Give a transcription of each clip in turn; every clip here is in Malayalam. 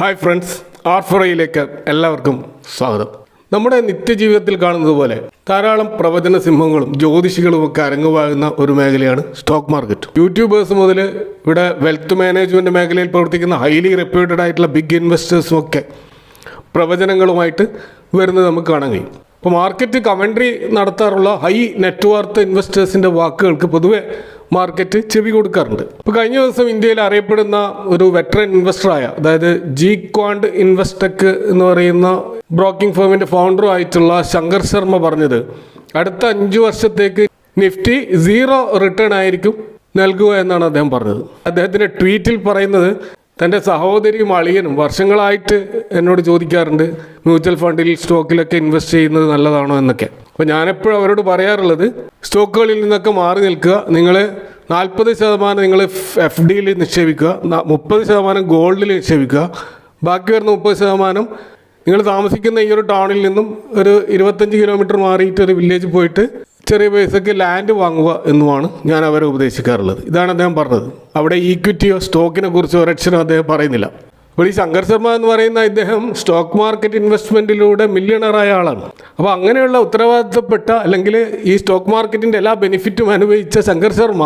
ഹായ് ഫ്രണ്ട്സ് ആർഫറയിലേക്ക് എല്ലാവർക്കും സ്വാഗതം. നമ്മുടെ നിത്യജീവിതത്തിൽ കാണുന്നത് പോലെ ധാരാളം പ്രവചന സിംഹങ്ങളും ജ്യോതിഷികളും ഒക്കെ അരങ്ങുവാകുന്ന ഒരു മേഖലയാണ് സ്റ്റോക്ക് മാർക്കറ്റ്. യൂട്യൂബേഴ്സ് മുതൽ ഇവിടെ വെൽത്ത് മാനേജ്മെന്റ് മേഖലയിൽ പ്രവർത്തിക്കുന്ന ഹൈലി റെപ്യൂട്ടഡ് ആയിട്ടുള്ള ബിഗ് ഇൻവെസ്റ്റേഴ്സും ഒക്കെ പ്രവചനങ്ങളുമായിട്ട് വരുന്നത് നമുക്ക് കാണാൻ കഴിയും. ഇപ്പോൾ മാർക്കറ്റ് കമൻട്രി നടത്താറുള്ള ഹൈ നെറ്റ്വർത്ത് ഇൻവെസ്റ്റേഴ്സിന്റെ വാക്കുകൾക്ക് പൊതുവെ മാർക്കറ്റ് ചെവി കൊടുക്കാറുണ്ട്. ഇപ്പോൾ കഴിഞ്ഞ ദിവസം ഇന്ത്യയിൽ അറിയപ്പെടുന്ന ഒരു വെറ്ററൻ ഇൻവെസ്റ്ററായ അതായത് ജി ക്വാണ്ട് ഇൻവെസ്റ്റെക് എന്ന് പറയുന്ന ബ്രോക്കിംഗ് ഫേമിന്റെ ഫൗണ്ടറും ആയിട്ടുള്ള ശങ്കർ ശർമ്മ പറഞ്ഞത് അടുത്ത അഞ്ച് വർഷത്തേക്ക് നിഫ്റ്റി സീറോ റിട്ടേൺ ആയിരിക്കും നൽകുക എന്നാണ് അദ്ദേഹം പറഞ്ഞത്. അദ്ദേഹത്തിന്റെ ട്വീറ്റിൽ പറയുന്നത് തന്റെ സഹോദരിയും അളിയനും വർഷങ്ങളായിട്ട് എന്നോട് ചോദിക്കാറുണ്ട് മ്യൂച്വൽ ഫണ്ടിൽ സ്റ്റോക്കിലൊക്കെ ഇൻവെസ്റ്റ് ചെയ്യുന്നത് നല്ലതാണോ? എന്നൊക്കെ. അപ്പോൾ ഞാനെപ്പോഴും അവരോട് പറയാറുള്ളത് സ്റ്റോക്കുകളിൽ നിന്നൊക്കെ മാറി നിൽക്കുക നിങ്ങൾ നാൽപ്പത് ശതമാനം നിങ്ങൾ എഫ് ഡിയിൽ നിക്ഷേപിക്കുക മുപ്പത് ശതമാനം ഗോൾഡിൽ നിക്ഷേപിക്കുക ബാക്കി വരുന്ന മുപ്പത് ശതമാനം നിങ്ങൾ താമസിക്കുന്ന ഈ ഒരു ടൗണിൽ നിന്നും ഒരു ഇരുപത്തഞ്ച് കിലോമീറ്റർ മാറിയിട്ട് ഒരു വില്ലേജ് പോയിട്ട് ചെറിയ പൈസക്ക് ലാൻഡ് വാങ്ങുക എന്നുമാണ് ഞാൻ അവരെ ഉപദേശിക്കാറുള്ളത്. ഇതാണ് അദ്ദേഹം പറഞ്ഞത്. അവിടെ ഈക്വിറ്റിയോ സ്റ്റോക്കിനെ കുറിച്ചോ ഒരക്ഷരം അദ്ദേഹം പറയുന്നില്ല. അപ്പോൾ ഈ ശങ്കർ ശർമ്മ എന്ന് പറയുന്ന ഇദ്ദേഹം സ്റ്റോക്ക് മാർക്കറ്റ് ഇൻവെസ്റ്റ്മെന്റിലൂടെ മില്യണറായ ആളാണ്. അപ്പോൾ അങ്ങനെയുള്ള ഉത്തരവാദിത്തപ്പെട്ട അല്ലെങ്കിൽ ഈ സ്റ്റോക്ക് മാർക്കറ്റിന്റെ എല്ലാ ബെനിഫിറ്റും അനുഭവിച്ച ശങ്കർ ശർമ്മ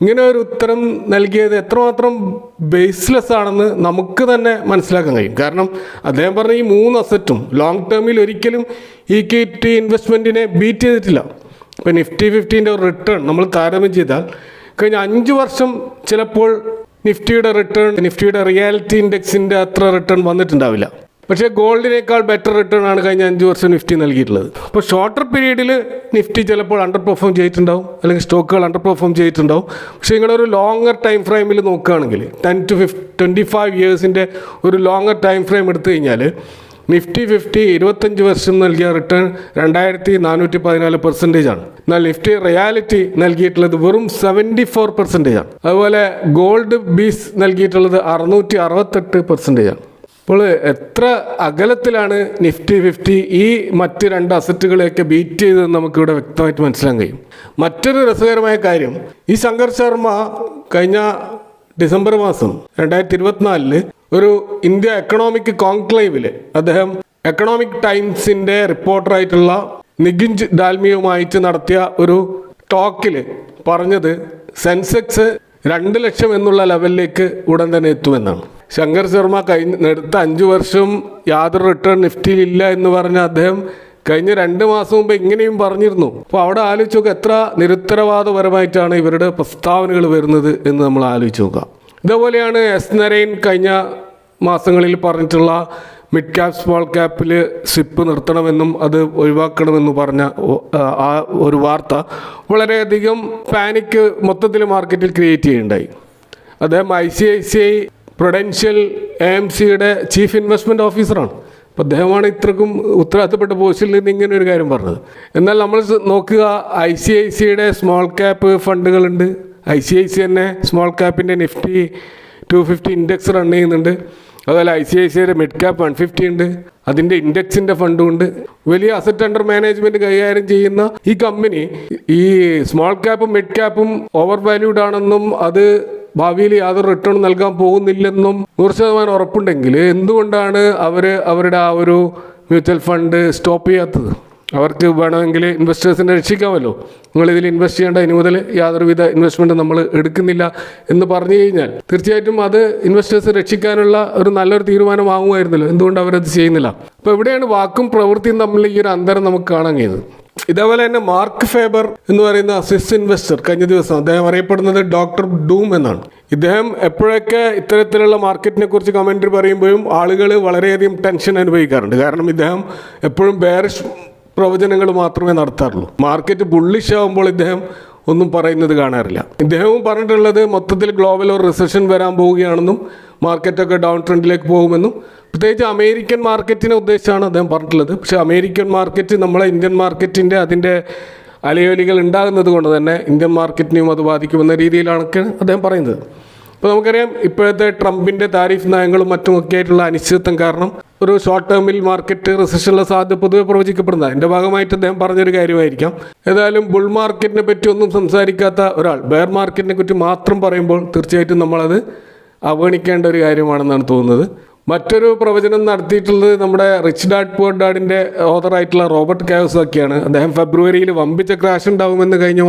ഇങ്ങനെ ഒരു ഉത്തരം നൽകിയത് എത്രമാത്രം ബേസ്ലെസ് ആണെന്ന് നമുക്ക് തന്നെ മനസ്സിലാക്കാൻ കഴിയും. കാരണം അദ്ദേഹം പറഞ്ഞ ഈ മൂന്ന് അസറ്റും ലോങ് ടേമിൽ ഒരിക്കലും ഈക്വിറ്റി ഇൻവെസ്റ്റ്മെന്റിനെ ബീറ്റ് ചെയ്തിട്ടില്ല. ഇപ്പോൾ നിഫ്റ്റി ഫിഫ്റ്റീന്റെ ഒരു റിട്ടേൺ നമ്മൾ താരതമ്യം ചെയ്താൽ കഴിഞ്ഞ അഞ്ച് വർഷം ചിലപ്പോൾ നിഫ്റ്റിയുടെ റിട്ടേൺ നിഫ്റ്റിയുടെ റിയാലിറ്റി ഇൻഡെക്സിന്റെ അത്ര റിട്ടേൺ വന്നിട്ടുണ്ടാവില്ല. പക്ഷേ ഗോൾഡിനേക്കാൾ ബെറ്റർ റിട്ടേൺ ആണ് കഴിഞ്ഞ അഞ്ച് വർഷം നിഫ്റ്റി നൽകിയിട്ടുള്ളത്. അപ്പോൾ ഷോർട്ടർ പീരീഡിൽ നിഫ്റ്റി ചിലപ്പോൾ അണ്ടർ പെർഫോം ചെയ്തിട്ടുണ്ടാവും അല്ലെങ്കിൽ സ്റ്റോക്കുകൾ അണ്ടർ പെർഫോം ചെയ്തിട്ടുണ്ടാവും. പക്ഷേ നിങ്ങളൊരു ലോങ്ങർ ടൈം ഫ്രെയിമിൽ നോക്കുകയാണെങ്കിൽ ten to fif twenty five ഇയേഴ്സിന്റെ ഒരു ലോങ്ങർ ടൈം ഫ്രെയിം എടുത്തു കഴിഞ്ഞാൽ നിഫ്റ്റി ഫിഫ്റ്റി ഇരുപത്തഞ്ച് വർഷം നൽകിയ റിട്ടേൺ രണ്ടായിരത്തി നാനൂറ്റി പതിനാല് പെർസെന്റേജ് ആണ്. എന്നാൽ നിഫ്റ്റി റിയാലിറ്റി നൽകിയിട്ടുള്ളത് വെറും സെവന്റി ഫോർ പെർസെന്റേജ് ആണ്. അതുപോലെ ഗോൾഡ് ബീസ് നൽകിയിട്ടുള്ളത് അറുന്നൂറ്റി അറുപത്തെട്ട് പെർസെന്റേജ് ആണ്. അപ്പോൾ എത്ര അകലത്തിലാണ് നിഫ്റ്റി ഫിഫ്റ്റി ഈ മറ്റ് രണ്ട് അസറ്റുകളെയൊക്കെ ബീറ്റ് ചെയ്തതെന്ന് നമുക്കിവിടെ വ്യക്തമായിട്ട് മനസ്സിലാക്കാൻ കഴിയും. മറ്റൊരു രസകരമായ കാര്യം ഈ ശങ്കർ ശർമ്മ കഴിഞ്ഞ ഡിസംബർ മാസം രണ്ടായിരത്തി ഇരുപത്തിനാലിൽ ഒരു ഇന്ത്യ എക്കണോമിക് കോൺക്ലേവിൽ അദ്ദേഹം എക്കണോമിക് ടൈംസിന്റെ റിപ്പോർട്ടറായിട്ടുള്ള നിഗിഞ്ച് ഡാൽമിയുമായിട്ട് നടത്തിയ ഒരു ടോക്കിൽ പറഞ്ഞത് സെൻസെക്സ് രണ്ട് ലക്ഷം എന്നുള്ള ലെവലിലേക്ക് ഉടൻ തന്നെ എത്തുമെന്നാണ്. ശങ്കർ ശർമ്മ കഴിഞ്ഞ അടുത്ത അഞ്ച് വർഷം യാതൊരു റിട്ടേൺ നിഫ്റ്റിയിൽ ഇല്ല എന്ന് പറഞ്ഞ അദ്ദേഹം കഴിഞ്ഞ രണ്ട് മാസം മുമ്പ് ഇങ്ങനെയും പറഞ്ഞിരുന്നു. അപ്പോൾ അവിടെ ആലോചിച്ച് നോക്കുക എത്ര നിരുത്തരവാദപരമായിട്ടാണ് ഇവരുടെ പ്രസ്താവനകൾ വരുന്നത് എന്ന് നമ്മൾ ആലോചിച്ച് നോക്കുക. ഇതേപോലെയാണ് എസ് നരയൻ കഴിഞ്ഞ മാസങ്ങളിൽ പറഞ്ഞിട്ടുള്ള മിഡ് ക്യാപ് സ്മോൾ ക്യാപ്പിൽ സിപ്പ് നിർത്തണമെന്നും അത് ഒഴിവാക്കണമെന്നും പറഞ്ഞ ആ ഒരു വാർത്ത വളരെയധികം പാനിക്ക് മൊത്തത്തിൽ മാർക്കറ്റിൽ ക്രിയേറ്റ് ചെയ്യുണ്ടായി അദ്ദേഹം I C I C I prudential A സിയുടെ ചീഫ് ഇൻവെസ്റ്റ്മെന്റ് ഓഫീസറാണ്. അപ്പോൾ അദ്ദേഹമാണ് ഇത്രക്കും ഉത്തരവാദിത്തപ്പെട്ട പോസ്റ്റിൽ നിന്ന് ഇങ്ങനെ ഒരു കാര്യം പറഞ്ഞത്. എന്നാൽ നമ്മൾ നോക്കുക ഐ സി ഐ സിയുടെ സ്മോൾ ക്യാപ്പ് ഫണ്ടുകളുണ്ട്. ഐ സി ഐ സി തന്നെ small ക്യാപ്പിന്റെ Nifty two fifty index run ചെയ്യുന്നുണ്ട്. അതുപോലെ ഐ സി ഐ സിയുടെ മിഡ് ക്യാപ്പ് വൺ ഫിഫ്റ്റി ഉണ്ട്. അതിന്റെ ഇൻഡെക്സിന്റെ ഫണ്ടും ഉണ്ട്. വലിയ അസറ്റ് അണ്ടർ മാനേജ്മെന്റ് കൈകാര്യം ചെയ്യുന്ന ഈ കമ്പനി ഈ സ്മോൾ ക്യാപ്പും മിഡ് ക്യാപ്പും ഓവർ വാല്യൂഡ് ആണെന്നും അത് ഭാവിയിൽ യാതൊരു റിട്ടേൺ നൽകാൻ പോകുന്നില്ലെന്നും നൂറ് ശതമാനം ഉറപ്പുണ്ടെങ്കിൽ എന്തുകൊണ്ടാണ് അവർ അവരുടെ ആ ഒരു മ്യൂച്വൽ ഫണ്ട് സ്റ്റോപ്പ് ചെയ്യാത്തത്? അവർക്ക് വേണമെങ്കിൽ ഇൻവെസ്റ്റേഴ്സിനെ രക്ഷിക്കാമല്ലോ. നിങ്ങളിതിൽ ഇൻവെസ്റ്റ് ചെയ്യേണ്ട ഇനി മുതൽ യാതൊരുവിധ ഇൻവെസ്റ്റ്മെന്റ് നമ്മൾ എടുക്കുന്നില്ല എന്ന് പറഞ്ഞു കഴിഞ്ഞാൽ തീർച്ചയായിട്ടും അത് ഇൻവെസ്റ്റേഴ്സ് രക്ഷിക്കാനുള്ള ഒരു നല്ലൊരു തീരുമാനമാകുമായിരുന്നല്ലോ എന്തുകൊണ്ട് അവരത് ചെയ്യുന്നില്ല? അപ്പോൾ എവിടെയാണ് വാക്കും പ്രവൃത്തിയും തമ്മിൽ ഈ ഒരു അന്തരം നമുക്ക് കാണാൻ കഴിയുന്നത് ഇതേപോലെ തന്നെ മാർക്ക് ഫേബർ എന്ന് പറയുന്ന സ്വിസ് ഇൻവെസ്റ്റർ കഴിഞ്ഞ ദിവസം അദ്ദേഹം അറിയപ്പെടുന്നത് ഡോക്ടർ ഡൂം എന്നാണ്. ഇദ്ദേഹം എപ്പോഴൊക്കെ ഇത്തരത്തിലുള്ള മാർക്കറ്റിനെ കുറിച്ച് കമന്റ് പറയുമ്പോഴും ആളുകൾ വളരെയധികം ടെൻഷൻ അനുഭവിക്കാറുണ്ട്. കാരണം ഇദ്ദേഹം എപ്പോഴും ബേറിഷ് പ്രവചനങ്ങൾ മാത്രമേ നടത്താറുള്ളൂ. മാർക്കറ്റ് ബുള്ളിഷ് ആകുമ്പോൾ ഇദ്ദേഹം ഒന്നും പറയുന്നത് കാണാറില്ല. ഇദ്ദേഹവും പറഞ്ഞിട്ടുള്ളത് മൊത്തത്തിൽ ഗ്ലോബൽ ഒരു റിസഷൻ വരാൻ പോവുകയാണെന്നും മാർക്കറ്റൊക്കെ ഡൗൺ ട്രെൻഡിലേക്ക് പോകുമെന്നും പ്രത്യേകിച്ച് അമേരിക്കൻ മാർക്കറ്റിനെ ഉദ്ദേശിച്ചാണ് അദ്ദേഹം പറഞ്ഞിട്ടുള്ളത്. പക്ഷേ അമേരിക്കൻ മാർക്കറ്റ് നമ്മളെ ഇന്ത്യൻ മാർക്കറ്റിന്റെ അതിന്റെ അലയോലികൾ ഉണ്ടാകുന്നത് കൊണ്ട് തന്നെ ഇന്ത്യൻ മാർക്കറ്റിനെയും അത് ബാധിക്കുമെന്ന രീതിയിലാണ് അദ്ദേഹം പറയുന്നത്. അപ്പോൾ നമുക്കറിയാം ഇപ്പോഴത്തെ ട്രംപിന്റെ താരിഫ് നയങ്ങളും മറ്റുമൊക്കെ ആയിട്ടുള്ള അനിശ്ചിതത്വം കാരണം ഒരു ഷോർട്ട് ടേമിൽ മാർക്കറ്റ് റിസഷനുള്ള സാധ്യത പൊതുവെ പ്രവചിക്കപ്പെടുന്നത്. അതിന്റെ ഭാഗമായിട്ട് അദ്ദേഹം പറഞ്ഞൊരു കാര്യമായിരിക്കാം. ഏതായാലും ബുൾ മാർക്കറ്റിനെ പറ്റി ഒന്നും സംസാരിക്കാത്ത ഒരാൾ ബെയർ മാർക്കറ്റിനെ പറ്റി മാത്രം പറയുമ്പോൾ തീർച്ചയായിട്ടും നമ്മളത് അവഗണിക്കേണ്ട ഒരു കാര്യമാണെന്നാണ് തോന്നുന്നത്. മറ്റൊരു പ്രവചനം നടത്തിയിട്ടുള്ളത് നമ്മുടെ റിച്ച് ഡാഡ് പോർ ഡാഡിന്റെ ഓതറായിട്ടുള്ള റോബർട്ട് കാവസൊക്കെയാണ് അദ്ദേഹം ഫെബ്രുവരിയിൽ വമ്പിച്ച ക്രാഷ് ഉണ്ടാകുമെന്ന് കഴിഞ്ഞ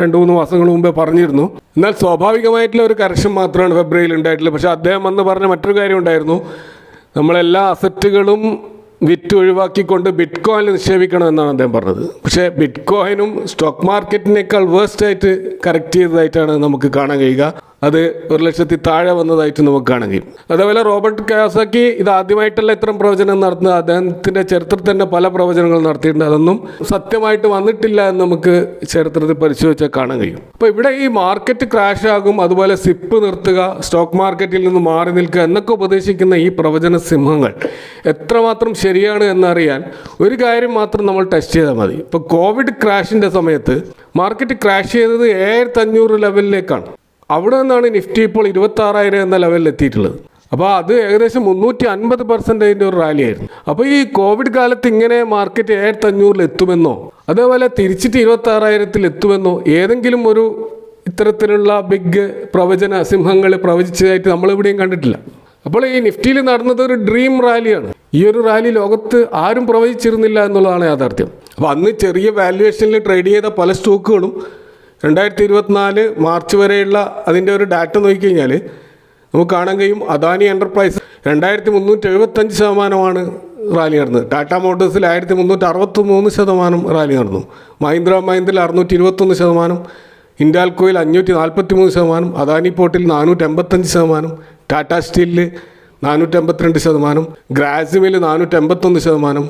രണ്ട് മൂന്ന് മാസങ്ങൾ മുമ്പേ പറഞ്ഞിരുന്നു. എന്നാൽ സ്വാഭാവികമായിട്ടുള്ള ഒരു കറക്ഷൻ മാത്രമാണ് ഫെബ്രുവരിയിൽ ഉണ്ടായിട്ടുള്ളത്. പക്ഷേ അദ്ദേഹം അന്ന് പറഞ്ഞ മറ്റൊരു കാര്യം ഉണ്ടായിരുന്നു. നമ്മളെല്ലാ അസറ്റുകളും വിറ്റ് ഒഴിവാക്കിക്കൊണ്ട് ബിറ്റ് കോയിനിൽ നിക്ഷേപിക്കണം എന്നാണ് അദ്ദേഹം പറഞ്ഞത്. പക്ഷേ ബിറ്റ് കോയിനും സ്റ്റോക്ക് മാർക്കറ്റിനേക്കാൾ വേസ്റ്റ് ആയിട്ട് കറക്റ്റ് ചെയ്തതായിട്ടാണ് നമുക്ക് കാണാൻ കഴിയുക. അത് ഒരു ലക്ഷത്തി താഴെ വന്നതായിട്ട് നമുക്ക് കാണാൻ കഴിയും അതേപോലെ റോബർട്ട് കയാസാക്കി ഇത് ആദ്യമായിട്ടല്ല ഇത്തരം പ്രവചനം നടത്തുന്നത്. അദ്ദേഹത്തിന്റെ ചരിത്രത്തിൽ തന്നെ പല പ്രവചനങ്ങൾ നടത്തിയിട്ടുണ്ട്. അതൊന്നും സത്യമായിട്ട് വന്നിട്ടില്ല എന്ന് നമുക്ക് ചരിത്രത്തിൽ പരിശോധിച്ചാൽ കാണാൻ കഴിയും. അപ്പോൾ ഇവിടെ ഈ മാർക്കറ്റ് ക്രാഷ് ആകും അതുപോലെ സിപ്പ് നിർത്തുക സ്റ്റോക്ക് മാർക്കറ്റിൽ നിന്ന് മാറി നിൽക്കുക എന്നൊക്കെ ഉപദേശിക്കുന്ന ഈ പ്രവചന സിംഹങ്ങൾ എത്രമാത്രം ശരിയാണ് എന്നറിയാൻ ഒരു കാര്യം മാത്രം നമ്മൾ ടെസ്റ്റ് ചെയ്താൽ മതി. ഇപ്പോൾ കോവിഡ് ക്രാഷിന്റെ സമയത്ത് മാർക്കറ്റ് ക്രാഷ് ചെയ്തത് ഏഴായിരത്തി അഞ്ഞൂറ് ലെവലിലേക്കാണ് അവിടെ നിന്നാണ് നിഫ്റ്റി ഇപ്പോൾ ഇരുപത്തി ആറായിരം എന്ന ലെവലിൽ എത്തിയിട്ടുള്ളത്. അപ്പോൾ അത് ഏകദേശം മുന്നൂറ്റി അൻപത് പെർസെന്റേജിന്റെ ഒരു റാലി ആയിരുന്നു. അപ്പോൾ ഈ കോവിഡ് കാലത്ത് ഇങ്ങനെ മാർക്കറ്റ് ഏഴായിരത്തി അഞ്ഞൂറിൽ എത്തുമെന്നോ അതേപോലെ തിരിച്ചിട്ട് ഇരുപത്തി ആറായിരത്തിൽ എത്തുമെന്നോ ഏതെങ്കിലും ഒരു ഇത്തരത്തിലുള്ള ബിഗ് പ്രവചന സിംഹങ്ങൾ പ്രവചിച്ചതായിട്ട് നമ്മളിവിടെയും കണ്ടിട്ടില്ല. അപ്പോൾ ഈ നിഫ്റ്റിയിൽ നടന്നത് ഒരു ഡ്രീം റാലിയാണ് ഈ ഒരു റാലി ലോകത്ത് ആരും പ്രവചിച്ചിരുന്നില്ല എന്നുള്ളതാണ് യാഥാർത്ഥ്യം. അപ്പോൾ അന്ന് ചെറിയ വാല്യുവേഷനിൽ ട്രേഡ് ചെയ്ത പല സ്റ്റോക്കുകളും രണ്ടായിരത്തി ഇരുപത്തിനാല് മാർച്ച് വരെയുള്ള അതിന്റെ ഒരു ഡാറ്റ നോക്കിക്കഴിഞ്ഞാൽ നമുക്ക് കാണാൻ കഴിയും അദാനി എന്റർപ്രൈസ് രണ്ടായിരത്തി മുന്നൂറ്റി എഴുപത്തഞ്ച് ശതമാനമാണ് റാലി നടന്നത്. ടാറ്റ മോട്ടോഴ്സിൽ ആയിരത്തി മുന്നൂറ്റി അറുപത്തി മൂന്ന് ശതമാനം റാലി നടന്നു. മഹീന്ദ്ര മഹീന്ദ്രയിൽ അറുന്നൂറ്റി ഇരുപത്തൊന്ന് ശതമാനം ഇൻഡാൽക്കോയിൽ അഞ്ഞൂറ്റി നാൽപ്പത്തി മൂന്ന് ശതമാനം അദാനി പോർട്ടിൽ നാനൂറ്റി എൺപത്തഞ്ച് ശതമാനം ടാറ്റ സ്റ്റീലിൽ നാനൂറ്റി എൺപത്തിരണ്ട് ശതമാനം ഗ്രാസിമിൽ നാനൂറ്റി എൺപത്തൊന്ന് ശതമാനം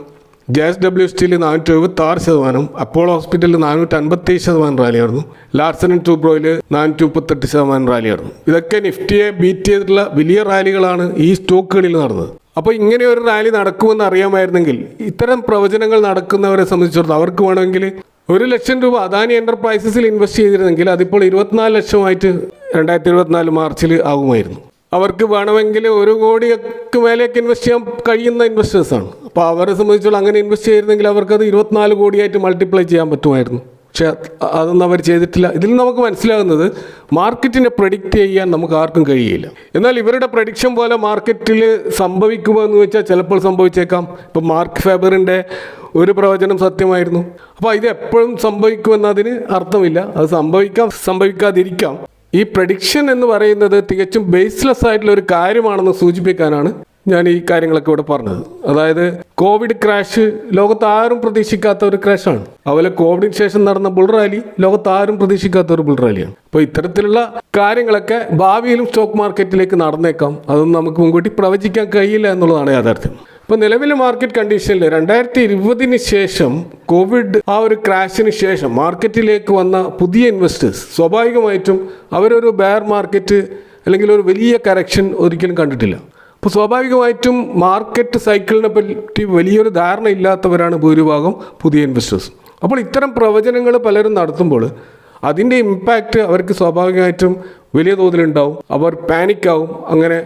ജെ എസ് ഡബ്ല്യു സ്റ്റീലിൽ നാനൂറ്റി എഴുപത്തി ആറ് ശതമാനം അപ്പോളോ ഹോസ്പിറ്റലിൽ നാനൂറ്റി അൻപത്തി ശതമാനം റാലിയായിരുന്നു ലാർസൺ ആൻഡ് ടൂബ്രോയിൽ നാനൂറ്റി മുപ്പത്തെട്ട് ശതമാനം റാലിയായിരുന്നു ഇതൊക്കെ നിഫ്റ്റിയെ ബീറ്റ് ചെയ്തിട്ടുള്ള വലിയ റാലികളാണ് ഈ സ്റ്റോക്കുകളിൽ നടന്നത്. അപ്പോൾ ഇങ്ങനെ ഒരു റാലി നടക്കുമെന്ന് അറിയാമായിരുന്നെങ്കിൽ ഇത്തരം പ്രവചനങ്ങൾ നടക്കുന്നവരെ സംബന്ധിച്ചിടത്തോളം അവർക്ക് വേണമെങ്കിൽ ഒരു ലക്ഷം രൂപ അദാനി എന്റർപ്രൈസസിൽ ഇൻവെസ്റ്റ് ചെയ്തിരുന്നെങ്കിൽ അതിപ്പോൾ ഇരുപത്തിനാല് ലക്ഷമായിട്ട് രണ്ടായിരത്തി ഇരുപത്തിനാല് മാർച്ചിൽ ആകുമായിരുന്നു അവർക്ക് വേണമെങ്കിൽ ഒരു കോടിക്ക് മേലേക്ക് ഇൻവെസ്റ്റ് ചെയ്യാൻ കഴിയുന്ന ഇൻവെസ്റ്റേഴ്സാണ് അപ്പോൾ അവരെ സംബന്ധിച്ചുള്ള അങ്ങനെ ഇൻവെസ്റ്റ് ചെയ്തിരുന്നെങ്കിൽ അവർക്കത് ഇരുപത്തിനാല് കോടിയായിട്ട് മൾട്ടിപ്ലൈ ചെയ്യാൻ പറ്റുമായിരുന്നു. പക്ഷേ അത് അതൊന്നും അവർ ചെയ്തിട്ടില്ല. ഇതിൽ നമുക്ക് മനസ്സിലാകുന്നത് മാർക്കറ്റിനെ പ്രഡിക്റ്റ് ചെയ്യാൻ നമുക്ക് ആർക്കും കഴിയില്ല. എന്നാൽ ഇവരുടെ പ്രഡിക്ഷൻ പോലെ മാർക്കറ്റിൽ സംഭവിക്കുമോ എന്ന് വെച്ചാൽ ചിലപ്പോൾ സംഭവിച്ചേക്കാം. ഇപ്പം മാർക്ക് ഫേബറിന്റെ ഒരു പ്രവചനം സത്യമായിരുന്നു. അപ്പോൾ ഇത് എപ്പോഴും സംഭവിക്കുമെന്നതിന് അർത്ഥമില്ല. അത് സംഭവിക്കാം സംഭവിക്കാതിരിക്കാം. ഈ പ്രഡിക്ഷൻ എന്ന് പറയുന്നത് തികച്ചും ബേസ്ലെസ് ആയിട്ടുള്ള ഒരു കാര്യമാണെന്ന് സൂചിപ്പിക്കാനാണ് ഞാൻ ഈ കാര്യങ്ങളൊക്കെ ഇവിടെ പറഞ്ഞത്. അതായത് കോവിഡ് ക്രാഷ് ലോകത്ത് ആരും പ്രതീക്ഷിക്കാത്ത ഒരു ക്രാഷാണ് അതുപോലെ കോവിഡിന് ശേഷം നടന്ന ബുൾ റാലി ലോകത്ത് ആരും പ്രതീക്ഷിക്കാത്ത ഒരു ബുൾ റാലിയാണ് അപ്പോൾ ഇത്തരത്തിലുള്ള കാര്യങ്ങളൊക്കെ ഭാവിയിലും സ്റ്റോക്ക് മാർക്കറ്റിലേക്ക് നടന്നേക്കാം. അതൊന്നും നമുക്ക് മുൻകൂട്ടി പ്രവചിക്കാൻ കഴിയില്ല എന്നുള്ളതാണ് യാഥാർത്ഥ്യം. ഇപ്പോൾ നിലവിലെ മാർക്കറ്റ് കണ്ടീഷനിൽ രണ്ടായിരത്തി ഇരുപതിന് ശേഷം കോവിഡ് ആ ഒരു ക്രാഷിന് ശേഷം മാർക്കറ്റിലേക്ക് വന്ന പുതിയ ഇൻവെസ്റ്റേഴ്സ് സ്വാഭാവികമായിട്ടും അവരൊരു ബെയർ മാർക്കറ്റ് അല്ലെങ്കിൽ ഒരു വലിയ കറക്ഷൻ ഒരിക്കലും കണ്ടിട്ടില്ല. അപ്പോൾ സ്വാഭാവികമായിട്ടും മാർക്കറ്റ് സൈക്കിളിനെ പറ്റി വലിയൊരു ധാരണ ഇല്ലാത്തവരാണ് ഭൂരിഭാഗം പുതിയ ഇൻവെസ്റ്റേഴ്സ് അപ്പോൾ ഇത്തരം പ്രവചനങ്ങൾ പലരും നടത്തുമ്പോൾ അതിന്റെ ഇമ്പാക്റ്റ് അവർക്ക് സ്വാഭാവികമായിട്ടും വലിയ തോതിലുണ്ടാവും. അവർ പാനിക്കാവും അങ്ങനെ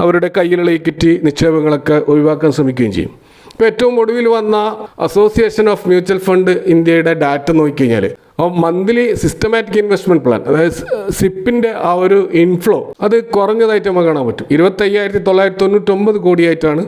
അവരുടെ കയ്യിലുള്ള ഇക്വിറ്റി നിക്ഷേപങ്ങളൊക്കെ ഒഴിവാക്കാൻ ശ്രമിക്കുകയും ചെയ്യും. ഇപ്പോൾ ഏറ്റവും ഒടുവിൽ വന്ന അസോസിയേഷൻ ഓഫ് മ്യൂച്വൽ ഫണ്ട് ഇന്ത്യയുടെ ഡാറ്റ നോക്കിക്കഴിഞ്ഞാൽ അപ്പോൾ മന്ത്ലി സിസ്റ്റമാറ്റിക് ഇൻവെസ്റ്റ്മെന്റ് പ്ലാൻ അതായത് സിപ്പിന്റെ ആ ഒരു ഇൻഫ്ലോ അത് കുറഞ്ഞതായിട്ട് നമുക്ക് കാണാൻ പറ്റും. ഇരുപത്തയ്യായിരത്തി തൊള്ളായിരത്തി തൊണ്ണൂറ്റൊമ്പത് കോടിയായിട്ടാണ്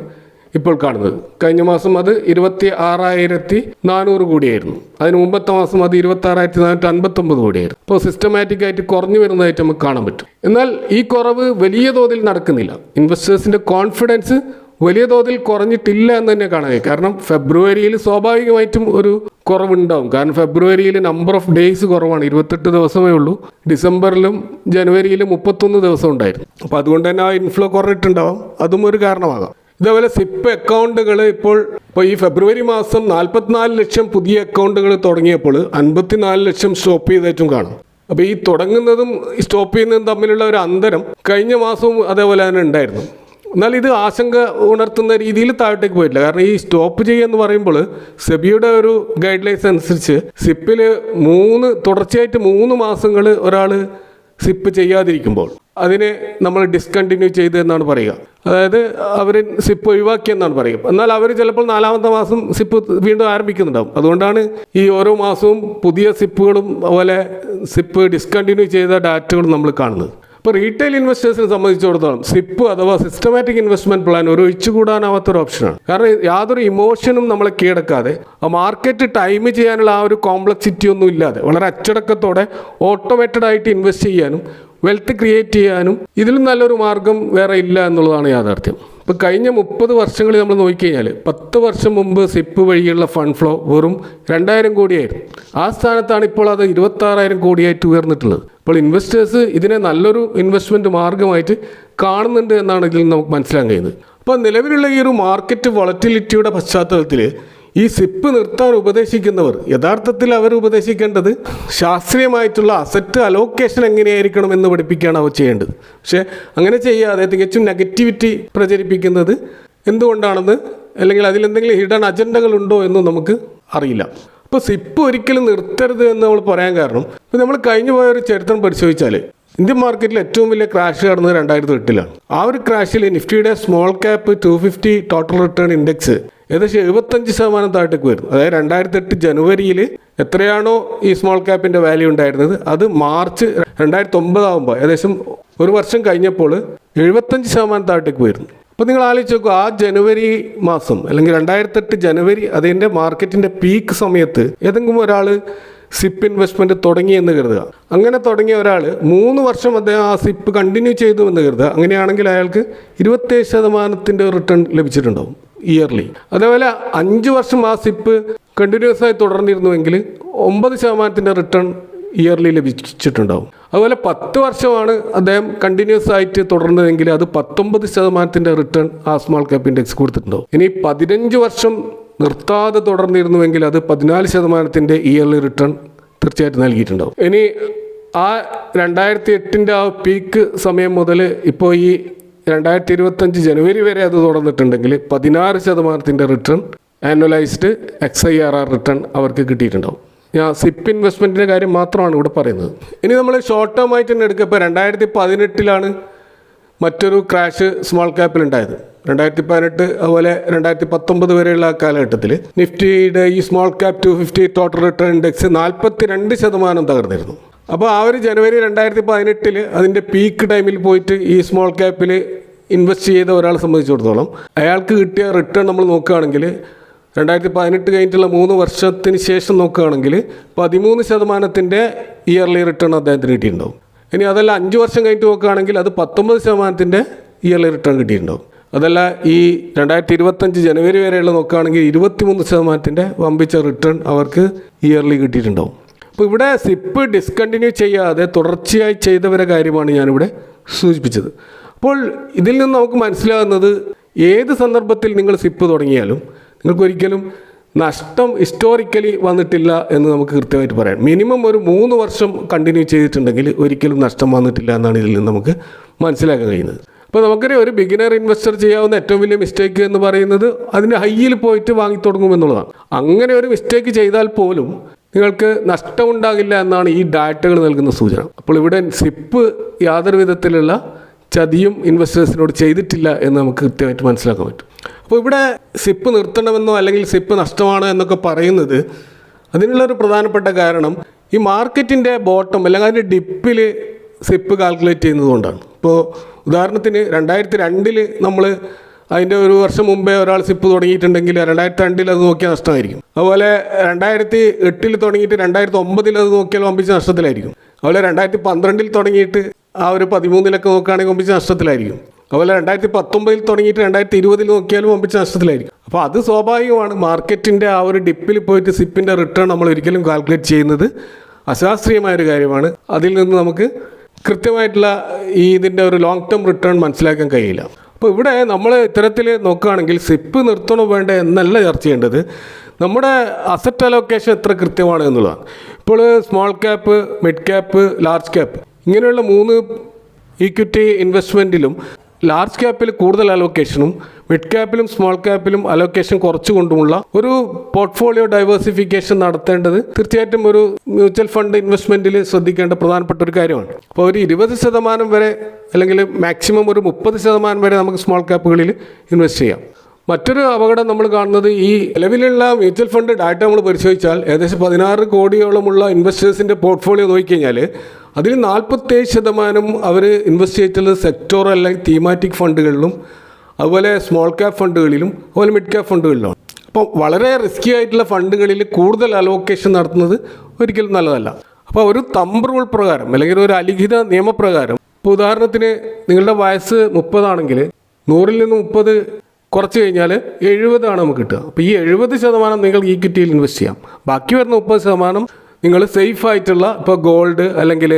ഇപ്പോൾ കാണുന്നത്. കഴിഞ്ഞ മാസം അത് ഇരുപത്തി ആറായിരത്തി നാനൂറ് കോടിയായിരുന്നു. അതിന് മുമ്പത്തെ മാസം അത് ഇരുപത്തി ആറായിരത്തി നാനൂറ്റി അൻപത്തൊമ്പത് കോടിയായിരുന്നു. അപ്പോൾ സിസ്റ്റമാറ്റിക് ആയിട്ട് കുറഞ്ഞു വരുന്നതായിട്ട് നമുക്ക് കാണാൻ പറ്റും. എന്നാൽ ഈ കുറവ് വലിയ തോതിൽ നടക്കുന്നില്ല. ഇൻവെസ്റ്റേഴ്സിന്റെ കോൺഫിഡൻസ് വലിയ തോതിൽ കുറഞ്ഞിട്ടില്ല എന്ന് തന്നെ കാണാൻ കാരണം ഫെബ്രുവരിയിൽ സ്വാഭാവികമായിട്ടും ഒരു കുറവുണ്ടാവും. കാരണം ഫെബ്രുവരിയിൽ നമ്പർ ഓഫ് ഡേയ്സ് കുറവാണ്. ഇരുപത്തെട്ട് ദിവസമേ ഉള്ളൂ. ഡിസംബറിലും ജനുവരിയിലും മുപ്പത്തൊന്ന് ദിവസം ഉണ്ടായിരുന്നു. അപ്പോൾ അതുകൊണ്ട് തന്നെ ആ ഇൻഫ്ലോ കുറഞ്ഞിട്ടുണ്ടാവും. അതും ഒരു കാരണമാകാം. ഇതേപോലെ സിപ്പ് അക്കൗണ്ടുകൾ ഇപ്പോൾ ഇപ്പോൾ ഈ ഫെബ്രുവരി മാസം നാൽപ്പത്തിനാല് ലക്ഷം പുതിയ അക്കൗണ്ടുകൾ തുടങ്ങിയപ്പോൾ അൻപത്തിനാല് ലക്ഷം സ്റ്റോപ്പ് ചെയ്തായിട്ടും കാണും. അപ്പോൾ ഈ തുടങ്ങുന്നതും സ്റ്റോപ്പ് ചെയ്യുന്നതും തമ്മിലുള്ള ഒരു അന്തരം കഴിഞ്ഞ മാസവും അതേപോലെ തന്നെ ഉണ്ടായിരുന്നു. എന്നാൽ ഇത് ആശങ്ക ഉണർത്തുന്ന രീതിയിൽ താഴോട്ടേക്ക് പോയിട്ടില്ല. കാരണം ഈ സ്റ്റോപ്പ് ചെയ്യുക എന്ന് പറയുമ്പോൾ സെബിയുടെ ഒരു ഗൈഡ് ലൈൻസ് അനുസരിച്ച് സിപ്പിൽ മൂന്ന് തുടർച്ചയായിട്ട് മൂന്ന് മാസങ്ങൾ ഒരാൾ സിപ്പ് ചെയ്യാതിരിക്കുമ്പോൾ അതിനെ നമ്മൾ ഡിസ്കണ്ടിന്യൂ ചെയ്തു എന്നാണ് പറയുക. അതായത് അവർ സിപ്പ് ഒഴിവാക്കിയെന്നാണ് പറയുക. എന്നാൽ അവർ ചിലപ്പോൾ നാലാമത്തെ മാസം സിപ്പ് വീണ്ടും ആരംഭിക്കുന്നുണ്ടാവും. അതുകൊണ്ടാണ് ഈ ഓരോ മാസവും പുതിയ സിപ്പുകളും അതുപോലെ സിപ്പ് ഡിസ്കണ്ടിന്യൂ ചെയ്ത ഡാറ്റകളും നമ്മൾ കാണുന്നത്. ഇപ്പോൾ റീറ്റെയിൽ ഇൻവെസ്റ്റേഴ്സിനെ സംബന്ധിച്ചിടത്തോളം സിപ്പ് അഥവാ സിസ്റ്റമാറ്റിക് ഇൻവെസ്റ്റ്മെന്റ് പ്ലാൻ ഒരു ഒഴിച്ചുകൂടാനാവാത്തൊരു ഓപ്ഷനാണ് കാരണം യാതൊരു ഇമോഷനും നമ്മളെ കീഴടക്കാതെ മാർക്കറ്റ് ടൈം ചെയ്യാനുള്ള ആ ഒരു കോംപ്ലക്സിറ്റി ഒന്നും ഇല്ലാതെ വളരെ അച്ചടക്കത്തോടെ ഓട്ടോമേറ്റഡ് ആയിട്ട് ഇൻവെസ്റ്റ് ചെയ്യാനും വെൽത്ത് ക്രിയേറ്റ് ചെയ്യാനും ഇതിലും നല്ലൊരു മാർഗം വേറെ ഇല്ല എന്നുള്ളതാണ് യാഥാർത്ഥ്യം. ഇപ്പോൾ കഴിഞ്ഞ മുപ്പത് വർഷങ്ങളിൽ നമ്മൾ നോക്കിക്കഴിഞ്ഞാൽ പത്ത് വർഷം മുമ്പ് സിപ്പ് വഴിയുള്ള ഫണ്ട് ഫ്ലോ വെറും രണ്ടായിരം കോടിയായിരുന്നു. ആ സ്ഥാനത്താണ് ഇപ്പോൾ അത് ഇരുപത്താറായിരം കോടിയായിട്ട് ഉയർന്നിട്ടുള്ളത്. അപ്പോൾ ഇൻവെസ്റ്റേഴ്സ് ഇതിനെ നല്ലൊരു ഇൻവെസ്റ്റ്മെന്റ് മാർഗമായിട്ട് കാണുന്നുണ്ട് എന്നാണ് ഇതിൽ നമുക്ക് മനസ്സിലാക്കാൻ കഴിയുന്നത്. അപ്പോൾ നിലവിലുള്ള ഈ ഒരു മാർക്കറ്റ് വോളറ്റിലിറ്റിയുടെ പശ്ചാത്തലത്തിൽ ഈ സിപ്പ് നിർത്താൻ ഉപദേശിക്കുന്നവർ യഥാർത്ഥത്തിൽ അവർ ഉപദേശിക്കേണ്ടത് ശാസ്ത്രീയമായിട്ടുള്ള അസറ്റ് അലോക്കേഷൻ എങ്ങനെയായിരിക്കണം എന്ന് പഠിപ്പിക്കുകയാണ് അവർ ചെയ്യേണ്ടത്. പക്ഷേ അങ്ങനെ ചെയ്യാതെ തികച്ചും നെഗറ്റിവിറ്റി പ്രചരിപ്പിക്കുന്നത് എന്തുകൊണ്ടാണെന്ന് അല്ലെങ്കിൽ അതിലെന്തെങ്കിലും ഹിഡൻ അജണ്ടകൾ ഉണ്ടോ എന്ന് നമുക്ക് അറിയില്ല. അപ്പോൾ സിപ്പ് ഒരിക്കലും നിർത്തരുത് എന്ന് നമ്മൾ പറയാൻ കാരണം ഇപ്പോൾ നമ്മൾ കഴിഞ്ഞു പോയ ഒരു ചരിത്രം പരിശോധിച്ചാൽ ഇന്ത്യൻ മാർക്കറ്റിൽ ഏറ്റവും വലിയ ക്രാഷ് നടന്നത് രണ്ടായിരത്തി എട്ടിലാണ്. ആ ഒരു ക്രാഷിൽ നിഫ്റ്റിയുടെ small cap two fifty total return index ഏകദേശം എഴുപത്തഞ്ച് ശതമാനം താഴേക്ക് വരുന്നു. അതായത് രണ്ടായിരത്തി എട്ട് ജനുവരിയിൽ എത്രയാണോ ഈ സ്മോൾ ക്യാപ്പിന്റെ വാല്യൂ ഉണ്ടായിരുന്നത് അത് മാർച്ച് രണ്ടായിരത്തി ഒമ്പതാകുമ്പോൾ ഏകദേശം ഒരു വർഷം കഴിഞ്ഞപ്പോൾ എഴുപത്തഞ്ച് ശതമാനം താഴേക്ക് വരുന്നു. അപ്പോൾ നിങ്ങൾ ആലോചിച്ച് നോക്കൂ ആ ജനുവരി മാസം അല്ലെങ്കിൽ രണ്ടായിരത്തെട്ട് ജനുവരി അതിന്റെ മാർക്കറ്റിന്റെ പീക്ക് സമയത്ത് ഏതെങ്കിലും ഒരാൾ സിപ്പ് ഇൻവെസ്റ്റ്മെന്റ് തുടങ്ങി എന്ന് കരുതുക. അങ്ങനെ തുടങ്ങിയ ഒരാൾ മൂന്ന് വർഷം അദ്ദേഹം ആ സിപ്പ് കണ്ടിന്യൂ ചെയ്തു എന്ന് കരുതുക. അങ്ങനെയാണെങ്കിൽ അയാൾക്ക് ഇരുപത്തേഴ് ശതമാനത്തിന്റെ റിട്ടേൺ ലഭിച്ചിട്ടുണ്ടാവും. ഇയർലി അതേപോലെ അഞ്ച് വർഷം ആ സിപ്പ് കണ്ടിന്യൂസ് ആയി തുടർന്നിരുന്നുവെങ്കിൽ ഒമ്പത് ശതമാനത്തിന്റെ റിട്ടേൺ ഇയർലി ലഭിച്ചിട്ടുണ്ടാവും. അതുപോലെ പത്ത് വർഷമാണ് അദ്ദേഹം കണ്ടിന്യൂസ് ആയിട്ട് തുടർന്നതെങ്കിൽ അത് പത്തൊമ്പത് ശതമാനത്തിന്റെ റിട്ടേൺ ആ സ്മോൾ ക്യാപ്പ് ഇൻഡെക്സ് കൊടുത്തിട്ടുണ്ടാവും. ഇനി പതിനഞ്ച് വർഷം നിർത്താതെ തുടർന്നിരുന്നുവെങ്കിൽ അത് പതിനാല് ശതമാനത്തിന്റെ ഇയർലി റിട്ടേൺ തീർച്ചയായിട്ടും നൽകിയിട്ടുണ്ടാവും. ഇനി ആ രണ്ടായിരത്തി എട്ടിന്റെ ആ പീക്ക് സമയം മുതൽ ഇപ്പോൾ ഈ രണ്ടായിരത്തി ഇരുപത്തഞ്ച് ജനുവരി വരെ അത് തുടർന്നിട്ടുണ്ടെങ്കിൽ പതിനാറ് ശതമാനത്തിന്റെ return annualised X I R R return അവർക്ക് കിട്ടിയിട്ടുണ്ടാവും. ഞാൻ സിപ്പ് ഇൻവെസ്റ്റ്മെന്റിന്റെ കാര്യം മാത്രമാണ് ഇവിടെ പറയുന്നത്. ഇനി നമ്മൾ ഷോർട്ട് ടേം ആയിട്ട് തന്നെ എടുക്കുക. ഇപ്പോൾ രണ്ടായിരത്തി പതിനെട്ടിലാണ് മറ്റൊരു ക്രാഷ് സ്മോൾ ക്യാപ്പിൽ ഉണ്ടായത് രണ്ടായിരത്തി പതിനെട്ട് അതുപോലെ രണ്ടായിരത്തി പത്തൊമ്പത് വരെയുള്ള കാലഘട്ടത്തിൽ നിഫ്റ്റിയുടെ ഈ small cap two fifty total return index നാൽപ്പത്തി രണ്ട് ശതമാനം തകർന്നിരുന്നു. അപ്പോൾ ആ ഒരു ജനുവരി രണ്ടായിരത്തി പതിനെട്ടിൽ അതിന്റെ പീക്ക് ടൈമിൽ പോയിട്ട് ഈ സ്മോൾ ക്യാപ്പിൽ ഇൻവെസ്റ്റ് ചെയ്ത ഒരാളെ സംബന്ധിച്ചിടത്തോളം അയാൾക്ക് കിട്ടിയ റിട്ടേൺ നമ്മൾ നോക്കുകയാണെങ്കിൽ രണ്ടായിരത്തി പതിനെട്ട് കഴിഞ്ഞിട്ടുള്ള മൂന്ന് വർഷത്തിന് ശേഷം നോക്കുകയാണെങ്കിൽ പതിമൂന്ന് ശതമാനത്തിന്റെ ഇയർലി റിട്ടേൺ അദ്ദേഹത്തിന് കിട്ടിയിട്ടുണ്ടാവും. ഇനി അതല്ല അഞ്ച് വർഷം കഴിഞ്ഞിട്ട് നോക്കുകയാണെങ്കിൽ അത് പത്തൊമ്പത് ശതമാനത്തിന്റെ ഇയർലി റിട്ടേൺ കിട്ടിയിട്ടുണ്ടാവും. അതല്ല ഈ രണ്ടായിരത്തി ഇരുപത്തഞ്ച് ജനുവരി വരെയുള്ള നോക്കുകയാണെങ്കിൽ ഇരുപത്തിമൂന്ന് ശതമാനത്തിന്റെ വമ്പിച്ച റിട്ടേൺ അവർക്ക് ഇയർലി കിട്ടിയിട്ടുണ്ടാവും. അപ്പോൾ ഇവിടെ സിപ്പ് ഡിസ്കണ്ടിന്യൂ ചെയ്യാതെ തുടർച്ചയായി ചെയ്തവരെ കാര്യമാണ് ഞാനിവിടെ സൂചിപ്പിച്ചത്. അപ്പോൾ ഇതിൽ നിന്ന് നമുക്ക് മനസ്സിലാകുന്നത് ഏത് സന്ദർഭത്തിൽ നിങ്ങൾ സിപ്പ് തുടങ്ങിയാലും നിങ്ങൾക്കൊരിക്കലും നഷ്ടം ഹിസ്റ്റോറിക്കലി വന്നിട്ടില്ല എന്ന് നമുക്ക് കൃത്യമായിട്ട് പറയാം. മിനിമം ഒരു മൂന്ന് വർഷം കണ്ടിന്യൂ ചെയ്തിട്ടുണ്ടെങ്കിൽ ഒരിക്കലും നഷ്ടം വന്നിട്ടില്ല എന്നാണ് ഇതിൽ നിന്ന് നമുക്ക് മനസ്സിലാക്കാൻ കഴിയുന്നത്. അപ്പോൾ നമുക്കറിയാം ഒരു ബിഗിനർ ഇൻവെസ്റ്റർ ചെയ്യാവുന്ന ഏറ്റവും വലിയ മിസ്റ്റേക്ക് എന്ന് പറയുന്നത് അതിന്റെ ഹൈയിൽ പോയിട്ട് വാങ്ങി തുടങ്ങുമെന്നുള്ളതാണ് അങ്ങനെ ഒരു മിസ്റ്റേക്ക് ചെയ്താൽ പോലും നിങ്ങൾക്ക് നഷ്ടമുണ്ടാകില്ല എന്നാണ് ഈ ഡാറ്റകൾ നൽകുന്ന സൂചന. അപ്പോൾ ഇവിടെ സിപ്പ് യാതൊരു വിധത്തിലുള്ള ചതിയും ഇൻവെസ്റ്റേഴ്സിനോട് ചെയ്തിട്ടില്ല എന്ന് നമുക്ക് കൃത്യമായിട്ട് മനസ്സിലാക്കാൻ പറ്റും. അപ്പോൾ ഇവിടെ സിപ്പ് നിർത്തണമെന്നോ അല്ലെങ്കിൽ സിപ്പ് നഷ്ടമാണ് എന്നൊക്കെ പറയുന്നത് അതിനുള്ളൊരു പ്രധാനപ്പെട്ട കാരണം ഈ മാർക്കറ്റിന്റെ ബോട്ടം അല്ലെങ്കിൽ അതിന്റെ ഡിപ്പിൽ സിപ്പ് കാൽക്കുലേറ്റ് ചെയ്യുന്നതുകൊണ്ടാണ് ഇപ്പോൾ ഉദാഹരണത്തിന് രണ്ടായിരത്തി രണ്ടിൽ നമ്മൾ അതിന്റെ ഒരു വർഷം മുമ്പേ ഒരാൾ സിപ്പ് തുടങ്ങിയിട്ടുണ്ടെങ്കിൽ രണ്ടായിരത്തി രണ്ടിൽ അത് നോക്കിയാൽ നഷ്ടമായിരിക്കും. അതുപോലെ രണ്ടായിരത്തി എട്ടിൽ തുടങ്ങിയിട്ട് രണ്ടായിരത്തി ഒമ്പതിൽ അത് നോക്കിയാൽ ഒമ്പിച്ച് നഷ്ടത്തിലായിരിക്കും. അതുപോലെ രണ്ടായിരത്തി പന്ത്രണ്ടിൽ തുടങ്ങിയിട്ട് ആ ഒരു പതിമൂന്നിലൊക്കെ നോക്കുകയാണെങ്കിൽ ഒമ്പിച്ച് നഷ്ടത്തിലായിരിക്കും. അതുപോലെ രണ്ടായിരത്തി പത്തൊമ്പതിൽ തുടങ്ങിയിട്ട് രണ്ടായിരത്തി ഇരുപതിൽ നോക്കിയാലും ഒമ്പിച്ച് നഷ്ടത്തിലായിരിക്കും. അപ്പോൾ അത് സ്വാഭാവികമാണ്. മാർക്കറ്റിന്റെ ആ ഒരു ഡിപ്പിൽ പോയിട്ട് സിപ്പിന്റെ റിട്ടേൺ നമ്മൾ ഒരിക്കലും കാൽക്കുലേറ്റ് ചെയ്യുന്നത് അശാസ്ത്രീയമായ ഒരു കാര്യമാണ്. അതിൽ നിന്ന് നമുക്ക് കൃത്യമായിട്ടുള്ള ഈ ഇതിന്റെ ഒരു ലോങ് ടേം റിട്ടേൺ മനസ്സിലാക്കാൻ കഴിയില്ല. അപ്പോൾ ഇവിടെ നമ്മൾ ഇത്തരത്തിൽ നോക്കുകയാണെങ്കിൽ സിപ്പ് നിർത്തണോ വേണ്ട എന്നല്ല ചർച്ച ചെയ്യേണ്ടത്. നമ്മുടെ അസറ്റ് അലോക്കേഷൻ എത്ര കൃത്യമാണ് എന്നുള്ളതാണ്. ഇപ്പോൾ small cap mid cap large cap ഇങ്ങനെയുള്ള മൂന്ന് ഇക്വിറ്റി ഇൻവെസ്റ്റ്മെന്റിലും ലാർജ് ക്യാപ്പിൽ കൂടുതൽ അലോക്കേഷനും മിഡ് ക്യാപ്പിലും സ്മോൾ ക്യാപ്പിലും അലോക്കേഷൻ കുറച്ചുകൊണ്ടുമുള്ള ഒരു പോർട്ട്ഫോളിയോ ഡൈവേഴ്സിഫിക്കേഷൻ നടത്തേണ്ടത് തീർച്ചയായിട്ടും ഒരു മ്യൂച്വൽ ഫണ്ട് ഇൻവെസ്റ്റ്മെന്റിൽ ശ്രദ്ധിക്കേണ്ട പ്രധാനപ്പെട്ട ഒരു കാര്യമാണ്. അപ്പോൾ ഒരു ഇരുപത് ശതമാനം വരെ അല്ലെങ്കിൽ മാക്സിമം ഒരു മുപ്പത് ശതമാനം വരെ നമുക്ക് സ്മോൾ ക്യാപ്പുകളിൽ ഇൻവെസ്റ്റ് ചെയ്യാം. മറ്റൊരു അപകടം നമ്മൾ കാണുന്നത് ഈ നിലവിലുള്ള മ്യൂച്വൽ ഫണ്ട് ഡാറ്റ നമ്മൾ പരിശോധിച്ചാൽ ഏകദേശം പതിനാറ് കോടിയോളമുള്ള ഇൻവെസ്റ്റേഴ്സിന്റെ പോർട്ട്ഫോളിയോ നോക്കിക്കഴിഞ്ഞാൽ അതിൽ നാൽപ്പത്തേഴ് ശതമാനം അവർ ഇൻവെസ്റ്റ് ചെയ്തിട്ടുള്ളത് സെക്ടോർ അല്ലെങ്കിൽ തീമാറ്റിക് ഫണ്ടുകളിലും അതുപോലെ സ്മോൾ ക്യാപ് ഫണ്ടുകളിലും അതുപോലെ മിഡ് ക്യാപ് ഫണ്ടുകളിലും അപ്പോൾ വളരെ റിസ്കി ആയിട്ടുള്ള ഫണ്ടുകളിൽ കൂടുതൽ അലോക്കേഷൻ നടത്തുന്നത് ഒരിക്കലും നല്ലതല്ല. അപ്പോൾ ഒരു തമ്പ് റൂൾ പ്രകാരം അല്ലെങ്കിൽ ഒരു അലിഖിത നിയമപ്രകാരം ഇപ്പോൾ ഉദാഹരണത്തിന് നിങ്ങളുടെ വയസ്സ് മുപ്പതാണെങ്കിൽ നൂറിൽ നിന്ന് മുപ്പത് കുറച്ച് കഴിഞ്ഞാൽ എഴുപതാണ് നമുക്ക് കിട്ടുക. അപ്പോൾ ഈ എഴുപത് ശതമാനം നിങ്ങൾ ഈക്വിറ്റിയിൽ ഇൻവെസ്റ്റ് ചെയ്യാം. ബാക്കി വരുന്ന മുപ്പത് ശതമാനം നിങ്ങൾ സേഫ് ആയിട്ടുള്ള ഇപ്പോൾ ഗോൾഡ് അല്ലെങ്കിൽ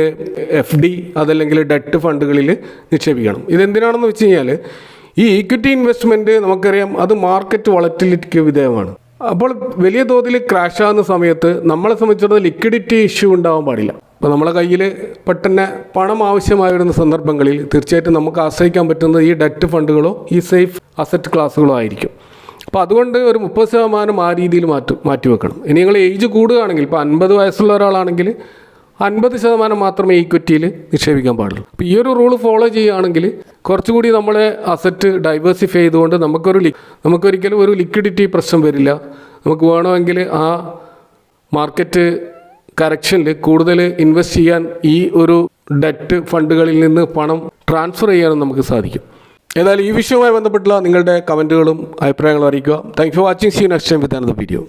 എഫ് ഡി അതല്ലെങ്കിൽ ഡെറ്റ് ഫണ്ടുകളിൽ നിക്ഷേപിക്കണം. ഇതെന്തിനാണെന്ന് വെച്ച് കഴിഞ്ഞാൽ ഈ ഇക്വിറ്റി ഇൻവെസ്റ്റ്മെന്റ് നമുക്കറിയാം അത് മാർക്കറ്റ് വളറ്റിലിറ്റിക്ക് വിധേയമാണ്. അപ്പോൾ വലിയ തോതിൽ ക്രാഷ് ആകുന്ന സമയത്ത് നമ്മളെ സംബന്ധിച്ചിടത്തോളം ലിക്വിഡിറ്റി ഇഷ്യൂ ഉണ്ടാവാൻ പാടില്ല. അപ്പോൾ നമ്മളെ കയ്യിൽ പെട്ടെന്ന് പണം ആവശ്യമായി വരുന്ന സന്ദർഭങ്ങളിൽ തീർച്ചയായിട്ടും നമുക്ക് ആശ്രയിക്കാൻ പറ്റുന്നത് ഈ ഡെറ്റ് ഫണ്ടുകളോ ഈ സേഫ് അസറ്റ് ക്ലാസ്സുകളോ ആയിരിക്കും. അപ്പോൾ അതുകൊണ്ട് ഒരു മുപ്പത് ശതമാനം ആ രീതിയിൽ മാറ്റി മാറ്റിവെക്കണം. ഇനി നിങ്ങൾ ഏജ് കൂടുകയാണെങ്കിൽ ഇപ്പോൾ അൻപത് വയസ്സുള്ള ഒരാളാണെങ്കിൽ അൻപത് ശതമാനം മാത്രമേ ഈക്വിറ്റിയിൽ നിക്ഷേപിക്കാൻ പാടുള്ളൂ. അപ്പോൾ ഈ ഒരു റൂൾ ഫോളോ ചെയ്യുകയാണെങ്കിൽ കുറച്ചുകൂടി നമ്മളെ അസറ്റ് ഡൈവേഴ്സിഫൈ ചെയ്തുകൊണ്ട് നമുക്കൊരു ലി നമുക്കൊരിക്കലും ഒരു ലിക്വിഡിറ്റി പ്രശ്നം വരില്ല. നമുക്ക് വേണമെങ്കിൽ ആ മാർക്കറ്റ് കറക്ഷനിൽ കൂടുതൽ ഇൻവെസ്റ്റ് ചെയ്യാൻ ഈ ഒരു ഡെറ്റ് ഫണ്ടുകളിൽ നിന്ന് പണം ട്രാൻസ്ഫർ ചെയ്യാനും നമുക്ക് സാധിക്കും. ഏതായാലും ഈ വിഷയവുമായി ബന്ധപ്പെട്ടുള്ള നിങ്ങളുടെ കമന്റുകളും അഭിപ്രായങ്ങളും അറിയിക്കുക. Thank for watching see next time with another video